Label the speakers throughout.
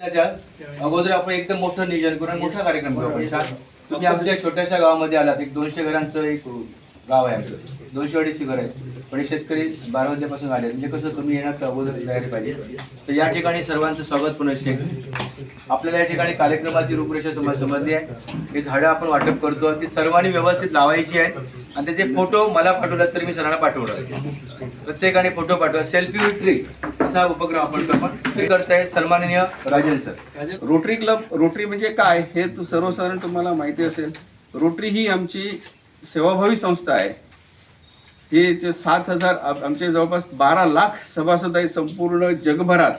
Speaker 1: अगोदर आपण एकदम मोठं नियोजन करू आणि मोठा कार्यक्रम करू. तुम्ही आमच्या छोट्याशा गावामध्ये आलात एक दोनशे घरांचं एक गाव आहे आमचं दोनशे अडीचशे घर आहे पण शेतकरी बारा वाजल्यापासून आले म्हणजे कसं तुम्ही येणार अगोदर तयारी पाहिजे. तर या ठिकाणी सर्वांचं स्वागत पुनश्चे आपल्याला या ठिकाणी कार्यक्रमाची रूपरेषा तुम्हाला समजली आहे. हे झाडं आपण वाटप करतो. ती सर्वांनी व्यवस्थित लावायची आहे. आणि त्याचे फोटो मला पाठवलात तर मी सरांना पाठवणार प्रत्येकाने फोटो पाठवा. सेल्फी विथ ट्री असा उपक्रम आपण करतो. करताय सन्माननीय Rajan sir.
Speaker 2: Rotary Club Rotary म्हणजे काय हे तू सर्वसाधारण तुम्हाला माहिती असेल. रोटरी ही आमची सेवाभावी संस्था आहे. ही जे सात हजार आमचे जवळपास बारा लाख सभासद आहेत संपूर्ण जगभरात.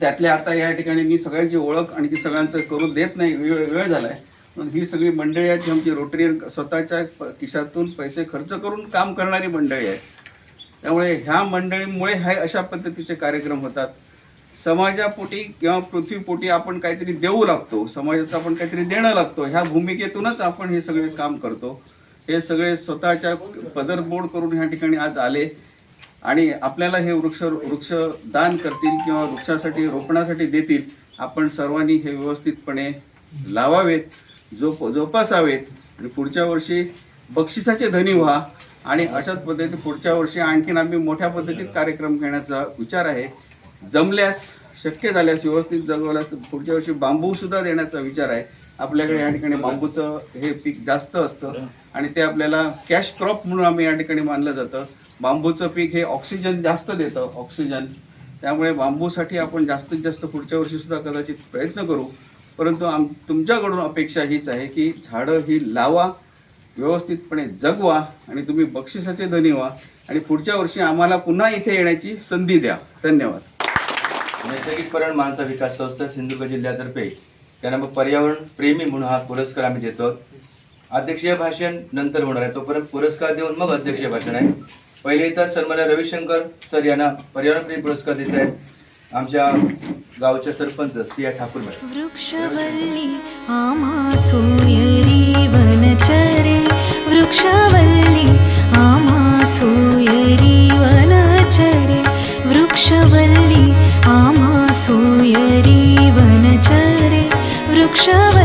Speaker 2: त्यातल्या आता या ठिकाणी मी सगळ्यांची ओळख आणि ती सगळ्यांचं करून देत नाही वेळ वेळ झालाय. पण ही सगळी मंडळी आहेत जी आमची रोटरी स्वतःच्या प- पैसे खर्च करून काम करणारी मंडळी आहे त्यामुळे ह्या मंडळीमुळे हे अशा पद्धतीचे कार्यक्रम होतात. समाजापोटी किंवा पृथ्वीपोटी आपण काहीतरी देऊ लागतो समाजाचं आपण काहीतरी देणं लागतो ह्या भूमिकेतूनच आपण हे सगळे काम करतो. हे सगळे स्वतःच्या पदरमोड करून ह्या ठिकाणी आज आले आणि आपल्याला हे वृक्ष वृक्ष दान करतील किंवा वृक्षासाठी रोपणासाठी देतील आपण सर्वांनी हे व्यवस्थितपणे लावावेत जोप जोपासावेत आणि पुढच्या वर्षी बक्षिसाचे धनी व्हा. आणि अशाच पद्धतीने पुढच्या वर्षी आणखीन आम्ही मोठ्या पद्धतीत कार्यक्रम घेण्याचा विचार आहे. जमल्यास शक्य झाल्यास व्यवस्थित जगवल्यास पुढच्या वर्षी बांबू सुद्धा देण्याचा विचार आहे. आपल्याकडे या ठिकाणी बांबूचं हे पीक जास्त असतं आणि ते आपल्याला कॅश क्रॉप म्हणून आम्ही या ठिकाणी मानलं जातं. बांबूचं पीक हे ऑक्सिजन जास्त देतं ऑक्सिजन त्यामुळे बांबूसाठी आपण जास्तीत जास्त पुढच्या वर्षी सुद्धा कदाचित प्रयत्न करू. परंतु आम तुमच्याकडून अपेक्षा हीच आहे की झाडं ही लावा व्यवस्थितपणे जगवा आणि तुम्ही बक्षिसाचे धनी व्हा. आणि पुढच्या वर्षी आम्हाला पुन्हा इथे येण्याची संधी द्या. धन्यवाद.
Speaker 1: नैसर्गिक पर्यावरण मानसा विकास संस्था सिंधुदुर्ग जिल्ह्यातर्फे त्यांना मग पर्यावरण प्रेमी म्हणून हा पुरस्कार आम्ही देतो. अध्यक्षीय भाषण नंतर होणार आहे. तोपर्यंत पुरस्कार देऊन मग अध्यक्षीय भाषण आहे. पहिले तर सर मला रविशंकर सर यांना पर्यावरण प्रेमी पुरस्कार देत आहेत. आमच्या गावच्या सरपंच स्त्रिया ठाकूर
Speaker 3: वृक्षवल्ली आम्हा सोयरी वनचरे वृक्षवल्ली वृक्षवल्ली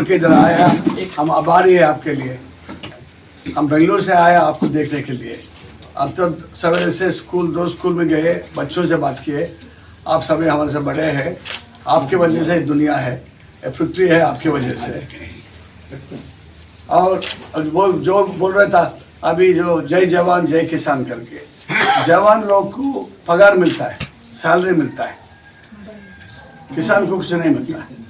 Speaker 4: छोड़ के इधर आया, हम आभारी है आपके लिए। हम बेंगलोर से आया आपको देखने के लिए। अब तो सवेरे से स्कूल, दो स्कूल में गए, बच्चों से बात किए। आप सभी हमारे से बड़े हैं। आपके वजह से दुनिया है पृथ्वी है आपकी वजह से। और वो जो बोल रहा था, अभी जो जय जवान, जय किसान करके। जवान लोग को पगार मिलता है, सैलरी मिलता है। किसान को कुछ नहीं मिलता। है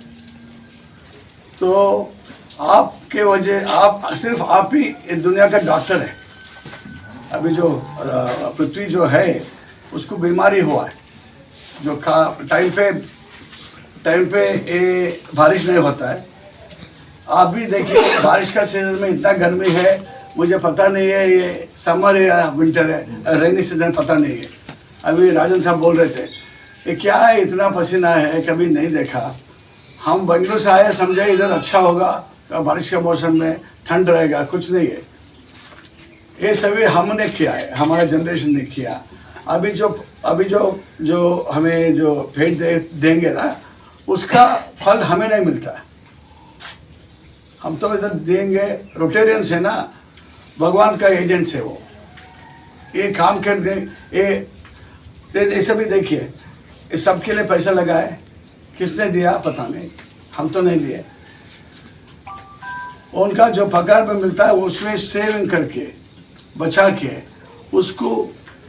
Speaker 4: तो आपके वजह, आप, सिर्फ़ आप ही इस दुनिया का डॉक्टर है। अभी जो पृथ्वी जो है, उसको बीमारी हुआ है। जो खा टाइम पे टाइम पे ये बारिश नहीं होता है। आप भी देखिए, बारिश का सीज़न में इतना गर्मी है, मुझे पता नहीं है ये समर है या विंटर है। रेनी सीज़न पता नहीं है। अभी राजन साहब बोल रहे थे ये क्या है इतना पसीना है, कभी नहीं देखा। हम बेंगलुरु से आए, समझे इधर अच्छा होगा तो बारिश के मौसम में ठंड रहेगा, कुछ नहीं है। ये सभी हमने किया है, हमारा जनरेशन ने किया। अभी जो अभी जो जो हमें जो भेंट दे, देंगे ना, उसका फल हमें नहीं मिलता। हम तो इधर देंगे रोटेरियंस है ना, भगवान का एजेंट्स है वो। ये काम कर दे ये ये सभी देखिए, ये सबके लिए पैसा लगा है किसने दिया? पता नहीं। हम तो नहीं दिए। उनका जो पगार में मिलता है, उसमें सेविंग करके, बचा के, उसको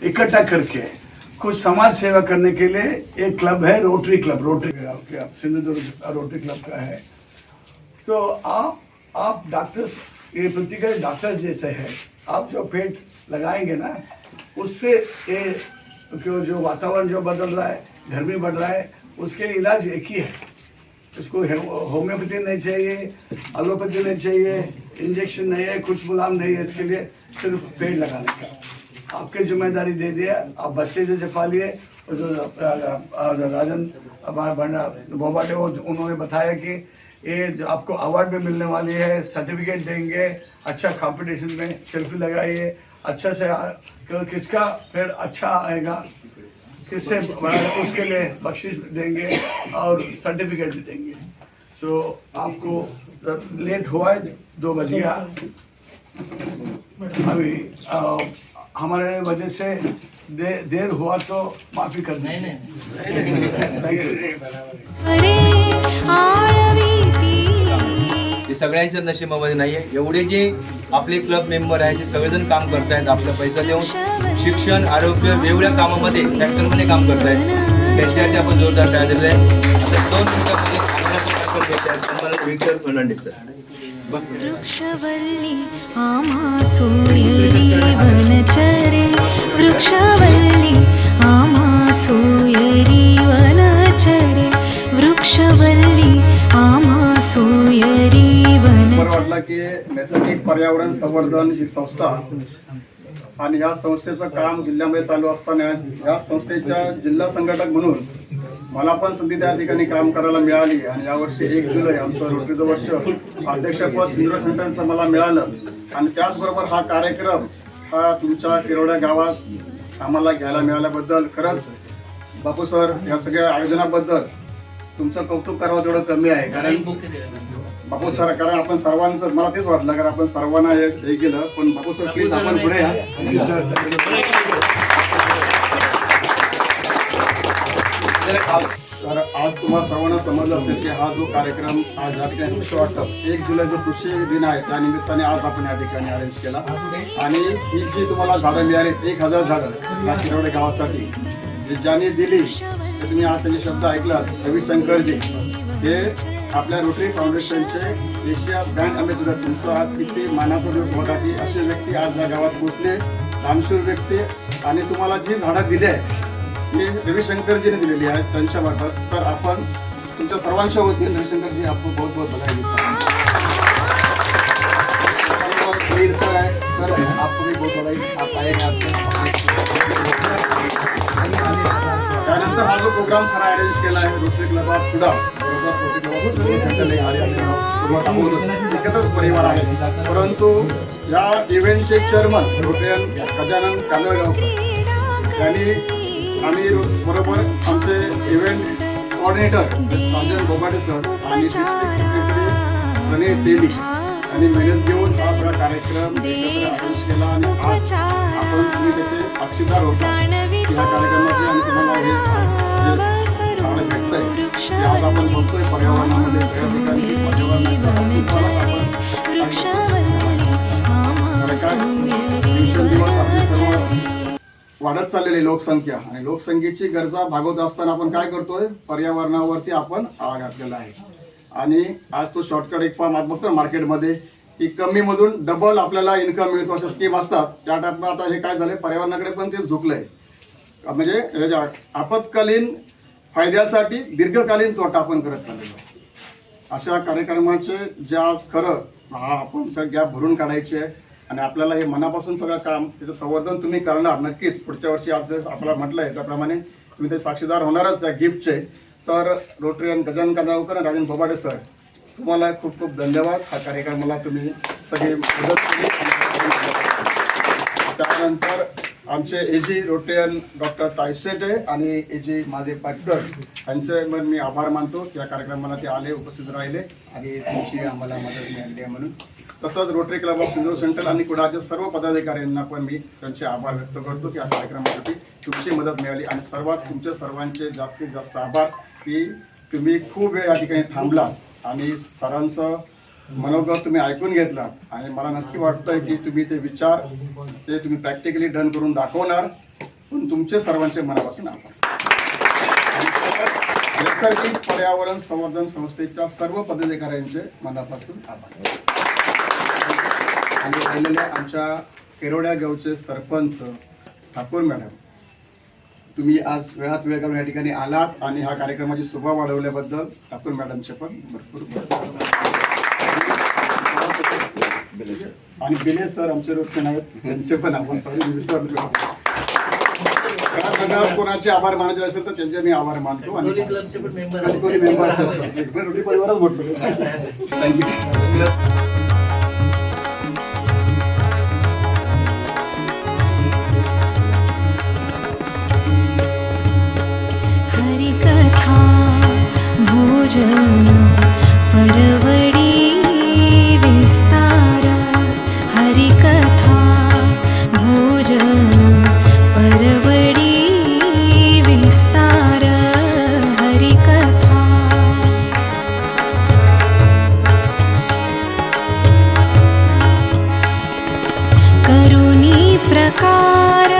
Speaker 4: इकट्ठा करके, कुछ समाज सेवा करने के लिए एक क्लब है Rotary Club Rotary Sindhudurg Rotary Club का है। तो आप आप डॉक्टर्स ये के डॉक्टर्स जैसे है, आप जो पेट लगाएँगे ना, उससे ये जो वातावरण जो बदल रहा है, गर्मी बढ़ रहा है उसके इलाज एक ही है। इसको होम्योपैथी नहीं चाहिए, एलोपैथी नहीं चाहिए, इंजेक्शन नहीं है, कुछ गुलाम नहीं है इसके लिए, सिर्फ़ पेड़ लगाने का। आपकी ज़िम्मेदारी दे दिया, आप बच्चे जैसे पालिए, और जो राजन बोबाटे वो उन्होंने बताया कि ये जो आपको अवार्ड भी मिलने वाली है सर्टिफिकेट देंगे अच्छा कंपटीशन में सेल्फी लगाइए अच्छा से किसका पेड़ अच्छा आएगा किससे उसके लिए बख्शिश देंगे और सर्टिफिकेट भी देंगे। सो so, आपको लेट हुआ है दो बज गया। अभी अ, हमारे वजह से दे, देर हुआ तो माफ़ी कर दीजिए। Thank you.
Speaker 3: स्वरे आळवीती
Speaker 1: हे सगळ्यांच्या नशिबामध्ये नाही आहे एवढे जे आपले क्लब मेंबर आहेत ते सगळेजण काम करतायत आपला पैसा देऊन शिक्षण आरोग्य वेगवेगळ्या कामामध्ये ट्रॅक्टरमध्ये काम करतायत. त्याच्यासाठी आपण जोरदार टाळ्या दिलेला आहे आता दोन मिनिटांमध्ये आम्हाला तो फॅक्टर विक्टर फर्नांडिस सर बस
Speaker 3: वृक्षवल्ली आमासुयरी वनचरे वृक्षवल्ली आमासुयरी सोयरी
Speaker 5: म्हणाला की नैसर्गिक पर्यावरण संवर्धन ही संस्था आणि या संस्थेचं काम जिल्ह्यामध्ये चालू असताना या संस्थेच्या जिल्हा संघटक म्हणून मला पण संधी त्या ठिकाणी काम करायला मिळाली आणि यावर्षी एक जुलै आमचं रोटरीचं वर्ष अध्यक्षपद सिंद्र सेंटरचं मला मिळालं. आणि त्याचबरोबर हा कार्यक्रम हा तुमच्या किरोड्या गावात आम्हाला घ्यायला मिळाल्याबद्दल खरंच बापू सर या सगळ्या आयोजनाबद्दल तुमचं कौतुक करावं तेवढं कमी आहे. कारण बापू सर कारण आपण सर्वांचं मला तेच वाटलं कारण आपण सर्वांना हे हे केलं पण बापू सर प्लीज आपण पुढे या. तर आज तुम्हाला सर्वांना समजलं असेल की हा जो कार्यक्रम आज या ठिकाणी कृषी वाटप एक जुलै जो कृषी दिन आहे त्या निमित्ताने आज आपण या ठिकाणी अरेंज केला. आणि ही जी तुम्हाला झाडं मिळाली एक हजार झाडं या किरवडे गावासाठी जे ज्यांनी दिली तुम्ही आज त्यांचे शब्द ऐकलात रविशंकरजी. हे आपल्या रोटरी फाउंडेशनचे एशिया ब्रँड अँबॅसिडर तुमचा आज किती मानाचा दिवस असे व्यक्ती आज या गावात पोहोचले. दानशूर व्यक्ती आणि तुम्हाला जी झाडं दिली आहे ती रविशंकरजीने दिलेली आहेत त्यांच्या मार्फत तर आपण तुमच्या सर्वांच्या वतीने रविशंकरजी आपण बहुत बहुत बधाई सर सर आपको भी बहुत बधाई आप आए त्यानंतर हा जो प्रोग्राम खरा अरेंज केला आहे रोटरी क्लब ऑफ एकत्रच परिवार आहे. परंतु या इव्हेंटचे चेअरमन रोटरियन गजानन कांदळगावकर यांनी आम्ही बरोबर आमचे event coordinator Rajan Bobade sir आणि डिस्ट्रिक्ट सेक्रेटरी तेली आणि मेहनत घेऊन हा सगळा कार्यक्रम अरेंज केला आणि आज आपण तुम्ही त्याचे साक्षीदार होता. या कार्यक्रमाची आणि तुम्हाला हे आज आपण बघतोय पर्यावरणामध्ये वाढत चाललेली लोकसंख्या आणि लोकसंख्येची गरजा भागवत असताना आपण काय करतोय? पर्यावरणावरती आपण आळा घातलेला आहे. आणि आज तो शॉर्टकट एक फॉर्म आज बघतो मार्केटमध्ये की कमी मधून डबल आपल्याला इन्कम मिळतो अशा स्कीम असतात. त्या टाईपनं आता हे काय झालंय? पर्यावरणाकडे पण ते झुकलंय. म्हणजे हे जे आपत्कालीन फायद्यासाठी दीर्घकालीन तोटा आपण करत चाललेलो आहे. अशा कार्यक्रमाचे जे आज खरं हा आपण सगळं गॅप भरून काढायचे आहे आणि आपल्याला हे मनापासून सगळं काम त्याचं संवर्धन तुम्ही करणार नक्कीच. पुढच्या वर्षी आज आपल्याला म्हटलं आहे त्याप्रमाणे तुम्ही ते साक्षीदार होणारच त्या गिफ्टचे तर रोटरीयन गजान कांदळकर आणि राजन बोबाडे सर तुम्हाला खूप खूप धन्यवाद. हा कार्यक्रमाला तुम्ही सगळी मदत केली. त्यानंतर आमचे एजी रोटेन डॉक्टर तायसेटे आणि एजी माझे पाटकर यांचे मग मी आभार मानतो. या कार्यक्रमाला ते आले उपस्थित राहिले आणि त्यांची आम्हाला मदत मिळाली आहे म्हणून. तसंच Rotary Club of Sindhu Central आणि कुडाच्या सर्व पदाधिकाऱ्यांना पण मी त्यांचे आभार व्यक्त करतो की या कार्यक्रमासाठी तुमची मदत मिळाली आणि सर्वात तुमचे सर्वांचे जास्तीत जास्त आभार की तुम्ही खूप वेळ या ठिकाणी थांबला आणि सरांचं मनोगत तुम्ही ऐकून घेतला आणि मला नक्की वाटतंय की तुम्ही ते विचार ते तुम्ही प्रॅक्टिकली डन करून दाखवणार. पण तुमचे सर्वांचे मनापासून आभार. नैसर्गिक पर्यावरण संवर्धन संस्थेच्या सर्व पदाधिकाऱ्यांचे मनापासून आभार. आणि राहिलेले आमच्या केरोड्या गावचे सरपंच ठाकूर मॅडम तुम्ही आज वेळात वेळ काढून या ठिकाणी आलात आणि ह्या कार्यक्रमाची शोभा वाढवल्याबद्दल ठाकूर मॅडमचे पण भरपूर आणि बिले सर आमचे रोजचे नाहीत त्यांचे पण आपण सॉरी विसरलो कोणाचे आभार मानायचे असेल तर त्यांचे मी आभार मानतो आणि कोणी मेंबर्स असेल रोटी परिवारच म्हटलो थँक्यू
Speaker 3: हरिकथा भोजन परवडी करुणी प्रकार